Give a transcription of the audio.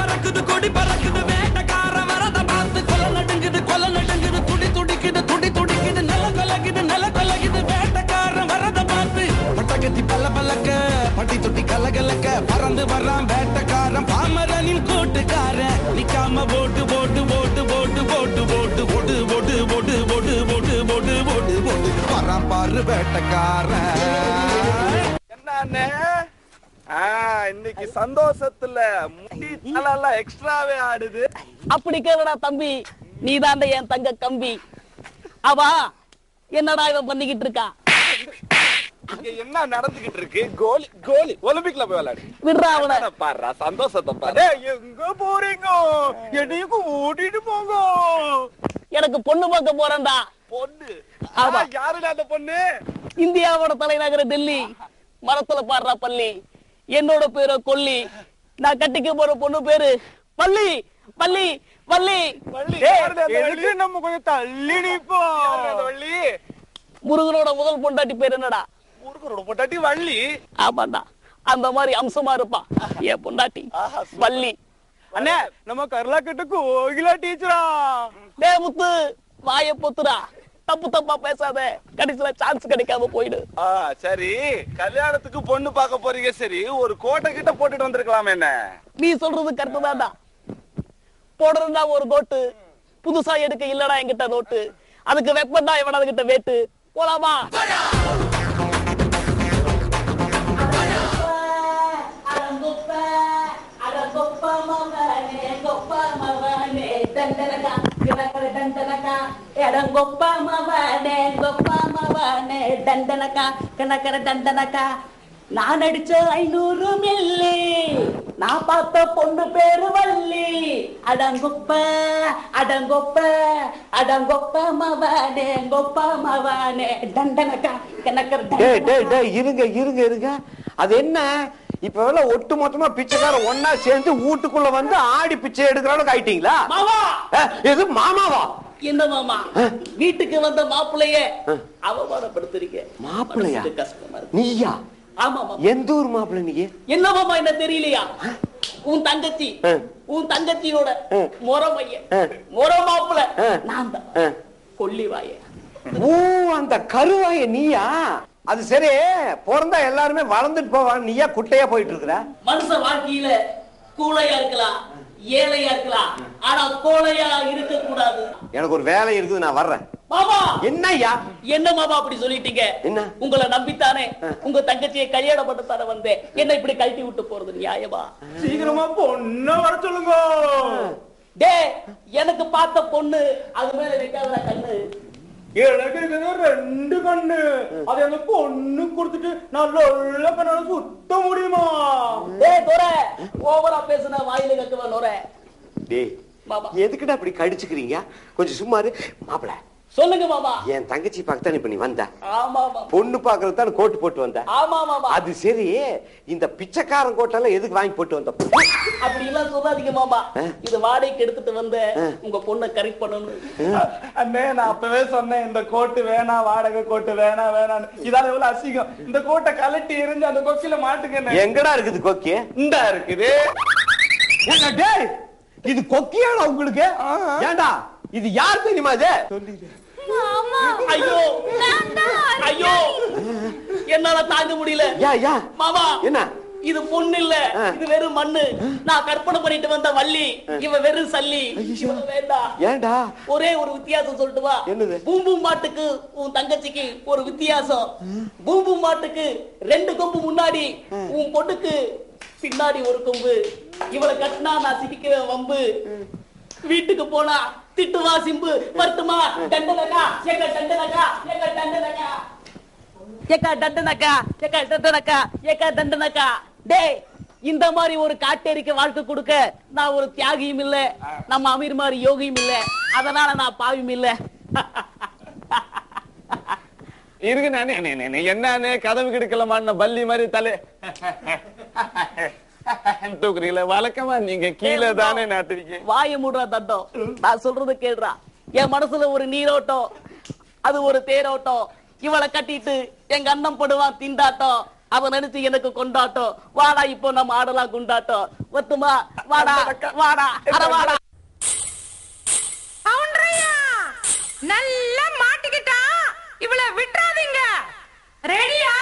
பறக்குது கொடி பறக்குது வேட்டக்கார வரத பார்த்து கொல நடுங்குது கொல நடுங்குது துடி துடிக்குது துடி துடிக்குது நில கொலகுது நில கொலகுது கார வரத பார்த்து பட்டகத்தி பல்ல பல்லக்க பட்டி தொட்டி கலகலக்க பறந்து வர்றான் வேட்டக்காரன் பாமரனின் கூட்டுக்காரன் நிக்காம போட்டு போட்டு போட்டு போட்டு போட்டு போட்டு போட்டு போட்டு போட்டு போட்டு போட்டு போட்டு போட்டு போட்டு வரான் பாரு வேட்டக்காரன் என்ன இன்னைக்கு சந்தோஷத்துல முடி தலெல்லாம் எக்ஸ்ட்ராவே ஆடுது. அப்படி கேளுடா தம்பி. நீ என் தங்க கம்பி. அவா என்னடா இவன் பண்ணிக்கிட்டு இருக்கா? இங்க என்ன நடந்துகிட்டு இருக்கு? கோலி கோலி ஒலிம்பிக்ல போய் விளையாடு. விடுறா அவனை. பாரு சந்தோஷத்தை பாரு. எங்க போறீங்க? என்னையும் கூட்டிட்டு போங்க. எனக்கு பொண்ணு பார்க்க போறேன்டா. பொண்ணு? ஆமா. யாருடா அந்த பொண்ணு? இந்தியாவோட தலைநகர் டெல்லி. மரத்துல பாடுறா பள்ளி. என்னோட பேரு கொல்லி. நான் கட்டிக்க போற பொண்ணு பேரு பள்ளி பள்ளி பள்ளி? நம்ம கொஞ்சம் தள்ளி நிப்போம் முருகனோட முதல் பொண்டாட்டி பேர் என்னடா? முருகனோட பொட்டாட்டி வள்ளி. ஆமாண்டா. அந்த மாதிரி அம்சமா இருப்பா. என் பொண்டாட்டி வள்ளி. அண்ணே நம்ம கர்லா கிட்ட கோகிலா டீச்சரா டே முத்து வாய பொத்துடா. தப்பு தப்பா பேசாத. கடைசியில சான்ஸ் கிடைக்காம போயிடு. ஆ சரி. கல்யாணத்துக்கு பொண்ணு பார்க்க போறீங்க சரி. ஒரு கோட்டை கிட்ட போட்டுட்டு வந்திருக்கலாமே என்ன? நீ சொல்றது கரெக்ட் தான்டா. போடுறதுடா ஒரு கோட்டு புதுசா எடுக்க இல்லடா என்கிட்ட நோட்டு அதுக்கு வெப்பண்டா இவன் அதுகிட்ட வேட்டு. போலாமா? நான் அடிச்ச ஐநூறு மில்லி நான் பார்த்த பொண்ணு பேரு வள்ளி. அடங்கொப்ப அடங்கொப்ப அடங்கொப்ப மவனே கொப்ப மவனே தண்டனக்கா கணக்கர் இருங்க இருங்க இருங்க. அது என்ன? இப்ப எல்லாம் ஒட்டு மொத்தமா பிச்சைக்கார ஒன்னா சேர்ந்து வீட்டுக்குள்ள வந்து ஆடி பிச்சை எடுக்கிற அளவுக்கு ஆயிட்டீங்களா? எது மாமாவா? என்ன மாமா? வீட்டுக்கு வந்த மாப்பிள்ளைய அவமானப்படுத்துறீங்க. மாப்பிள்ளையா? கஷ்டமா நீயா? ஆமா மாமா. எந்த ஊர் மாப்பிள்ளை நீங்க என்ன மாமா என்ன தெரியலையா? உன் தங்கச்சி. உன் தங்கச்சியோட மையன் ஆ. முற மாப்பிள்ள. நான் தான். ஆ. கொல்லி வாய ஓ அந்த கருவாய நீயா? அது சரி பிறந்தா எல்லாருமே வளர்ந்துட்டு போவாங்க நீயா குட்டையா போயிட்டு இருக்கிற? மனுஷ வாழ்க்கையில கூலையா இருக்கலாம் ஏழையா இருக்கலாம் ஆனா கோழையா இருக்க கூடாது. எனக்கு ஒரு வேலை இருக்குது நான் வர்றேன். மாமா! என்னய்யா? என்ன மாமா அப்படி சொல்லிட்டீங்க? என்ன? உங்களை நம்பித்தானே உங்க தங்கச்சியை கல்யாணம் பண்ண தர வந்தேன். என்ன இப்படி கழட்டி விட்டு போறது நியாயமா? சீக்கிரமா பொண்ண வர சொல்லுங்க. டே எனக்கு பார்த்த பொண்ணு அது மேல கண்ணு. ரெண்டு கண்ணு அது அந்த பொண்ணு கொடுத்துட்டு நான் லொல்ல கண்ணால சுத்த முடியுமா டேய் தோர ஓவரா பேசுன வாயில கக்குவ நோர டேய் எதுக்குடா இப்படி கடிச்சுக்கிறீங்க கொஞ்சம் சும்மா இரு மாப்பிள சொல்லுங்க மாமா. என் தங்கச்சி பக்கத்தானே இப்ப நீ வந்த. பொண்ணு பாக்குறது தான் கோட்டு போட்டு வந்த. ஆமா மாமா. அது சரி இந்த பிச்சைக்காரன் கோட்டெல்லாம் எதுக்கு வாங்கி போட்டு வந்த? அப்படி எல்லாம் சொல்லாதீங்க மாமா. இது வாடகைக்கு எடுத்துட்டு வந்த உங்க பொண்ணை கரெக்ட் பண்ணணும். அண்ணே நான் அப்பவே சொன்னேன் இந்த கோட்டு வேணாம் வாடகை கோட்டு வேணாம் வேணாம் இதால எவ்வளவு அசிங்கம்? இந்த கோட்டை கலட்டி எரிஞ்சு அந்த கொக்கில மாட்டுங்க எங்கடா இருக்குது கொக்கி? இந்த இருக்குது. இது கொக்கியாடா உங்களுக்கு? ஏண்டா இது யார் தெரியுமா இது? ஐயோ. ஐயோ. என்னால தாங்க முடியல. யா யா. மாமா என்ன? இது பொண்ணு இல்ல. இது வெறும் மண்ணு. நான் கற்பனை பண்ணிட்டு வந்த வள்ளி. இவ வெறும் சல்லி. வேண்டாம் ஏண்டா ஒரே ஒரு வித்தியாசம் சொல்லிட்டு வா. என்னது? பூம் பூம் மாட்டுக்கு உன் தங்கச்சிக்கு ஒரு வித்தியாசம். பூம் பூம் மாட்டுக்கு ரெண்டு கொம்பு முன்னாடி உன் பொண்ணுக்கு பின்னாடி ஒரு கொம்பு. இவளை கட்டினா நான் சிரிக்கிறேன் வம்பு. வீட்டுக்கு போனா திட்டுவா சிம்பு? பட்டுமா தண்டனக்கா? எங்க தண்டனக்கா? எங்க தண்டனக்கா? ஏக்கா தண்டனக்கா? ஏக்கா தண்டனக்கா? ஏக்கா தண்டனக்கா? டேய் இந்த மாதிரி ஒரு காட்டேரிக்கு வாழ்க்கை கொடுக்க நான் ஒரு தியாகியும் இல்ல. நம்ம அமீர் மாதிரி யோகியும் இல்ல. அதனால நான் பாவியும் இல்ல. இருக்கு நானே என்னன்னு கதவு கிடக்கலமான பள்ளி மாதிரி தலை வழக்கமா நீங்க கீழே தானே நாட்டுறீங்க வாய மூடுறா தட்டம் நான் சொல்றது கேள்றா. என் மனசுல ஒரு நீரோட்டம். அது ஒரு தேரோட்டம். இவளை கட்டிட்டு எங்க அண்ணன் படுவான் திண்டாட்டம். அவன் நினைச்சு எனக்கு கொண்டாட்டம். வாடா இப்போ நம்ம ஆடலாம் குண்டாட்டம். ஒத்துமா? வாடா வாடா அட நல்லா மாட்டிக்கிட்டா? இவளை விட்டுறாதீங்க. ரெடியா